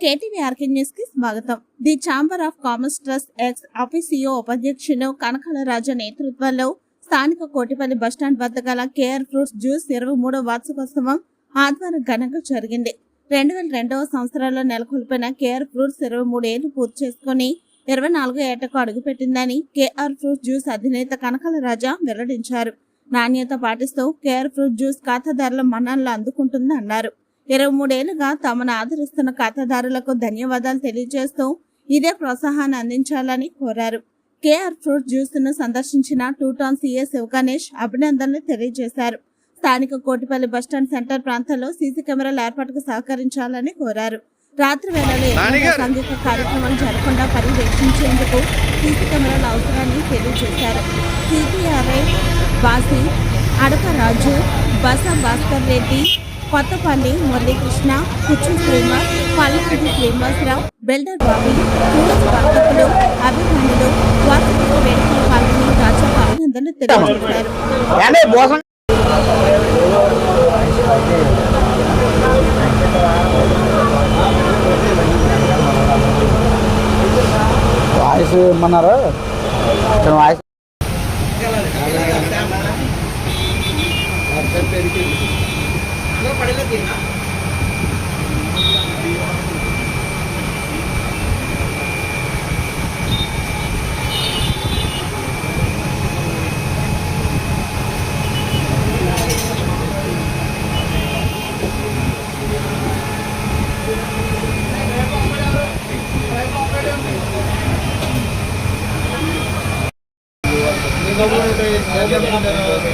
KTV RK న్యూస్కి స్వాగతం. The chamber of commerce trust ex officio ఉపాధ్యక్షులు కనకాల రాజా నేతృత్వంలో స్థానిక కోటిపల్లి బస్టాండ్ వద్ద గల కేఆర్ ఫ్రూట్స్ జ్యూస్ ఇరవై మూడో వార్షికోత్సవం ఆదివారం ఘనంగా జరిగింది. రెండు వేల రెండవ సంవత్సరంలో నెలకొల్పిన కేఆర్ ఫ్రూట్స్ ఇరవై మూడు ఏళ్ళు పూర్తి చేసుకుని ఇరవై నాలుగో ఏటకు అడుగుపెట్టిందని కేఆర్ ఫ్రూట్స్ జ్యూస్ అధినేత కనకాల రాజా వెల్లడించారు. నాణ్యత పాటిస్తూ కేఆర్ ఫ్రూట్ జ్యూస్ ఖాతాదారుల మన్ననలు అందుకుంటుందని అన్నారు. ఇరవై మూడేళ్ళుగా తమను ఆదరిస్తున్న ఖాతాదారులకు ధన్యవాదాలు తెలియజేస్తూ ఇదే ప్రోత్సాహాన్ని అందించాలని కోరారు. కేఆర్ ఫ్రూట్ జ్యూస్ను సందర్శించిన టూ టౌన్ సీఏ శివగణేష్ అభినందనలు తెలియజేశారు. స్థానిక కోటిపల్లి బస్టాండ్ సెంటర్ ప్రాంతంలో సీసీ కెమెరాల ఏర్పాటుకు సహకరించాలని కోరారు. రాత్రి వేళలో సాంఘిక కార్యక్రమాలు జరగకుండా పర్యవేక్షించేందుకు సీసీ కెమెరాల అవసరాన్ని తెలియజేశారు. సిపిఆర్ఐ బాసి అడక రాజు బస భాస్కర్ రెడ్డి కొత్తపల్లి మురళీకృష్ణ కుచ్చు శ్రీనివాస్ పల్లెపూడి శ్రీనివాసరావు బెల్దర్ బాబు టూరిస్ట్ వర్తకులు అభిమానులు వార్షిక వేడుకల పాల్గొని అభినందనలు తెలియజేశారు. ఏంటే వాయిస్ ఇమ్మన్నారు ఇక్కడ ना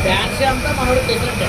డాన్స్ అంతా మనోడు చేసినట్టే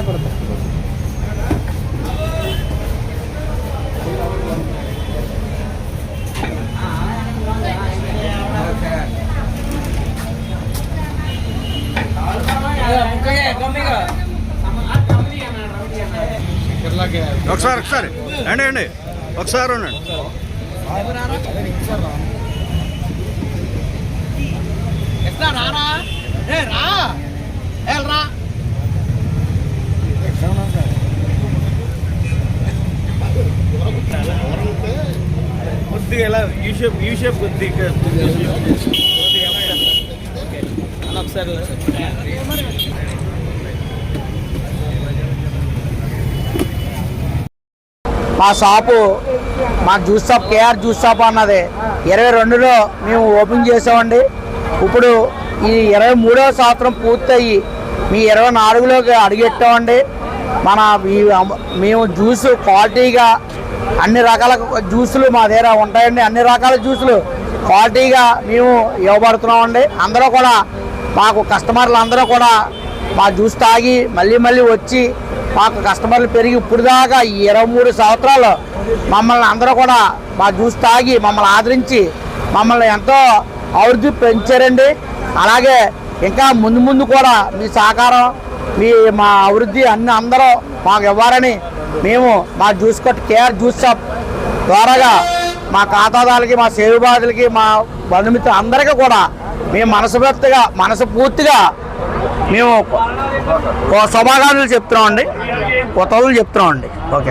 ఇలా కొడతా ఒకసారి ఒకసారి. అండి అండి ఒకసారి ఉండండి రారా? రా. ఎలా యూ షేప్ యూ షేప్ ఒకసారి మా షాపు మా juice shop KR juice shop అన్నది. ఇరవై రెండులో మేము ఓపెన్ చేసామండి. ఇప్పుడు ఈ ఇరవై మూడవ సంవత్సరం పూర్తయి మీ ఇరవై నాలుగులోకి అడుగెట్టామండి. మన మేము జ్యూస్ క్వాలిటీగా అన్ని రకాల జ్యూసులు మా దగ్గర ఉంటాయండి. అన్ని రకాల జ్యూసులు. క్వాలిటీగా మేము ఇవ్వబడుతున్నామండి. అందరూ కూడా మాకు కస్టమర్లు అందరూ కూడా మా జ్యూస్ తాగి మళ్ళీ మళ్ళీ వచ్చి మాకు కస్టమర్లు పెరిగి ఇప్పుడు దాకా ఈ ఇరవై మూడు సంవత్సరాలు మమ్మల్ని అందరూ కూడా మా జ్యూస్ తాగి మమ్మల్ని ఆదరించి మమ్మల్ని ఎంతో అభివృద్ధి పెంచారండి. అలాగే ఇంకా ముందు ముందు కూడా మీ సహకారం మీ మా అభివృద్ధి అన్ని అందరూ మాకు ఇవ్వాలని మేము మా జ్యూస్ కొట్టు కేఆర్ జ్యూస్ షాప్ ద్వారాగా మా ఖాతాదారులకి మా సేవబాదులకి మా బంధుమిత్రులు అందరికీ కూడా మేము మనసువృత్తుగా మనసు పూర్తిగా మేము శుభాకాంక్షలు చెప్తున్నామండి. కొత్తలు చెప్తున్నామండి. ఓకే.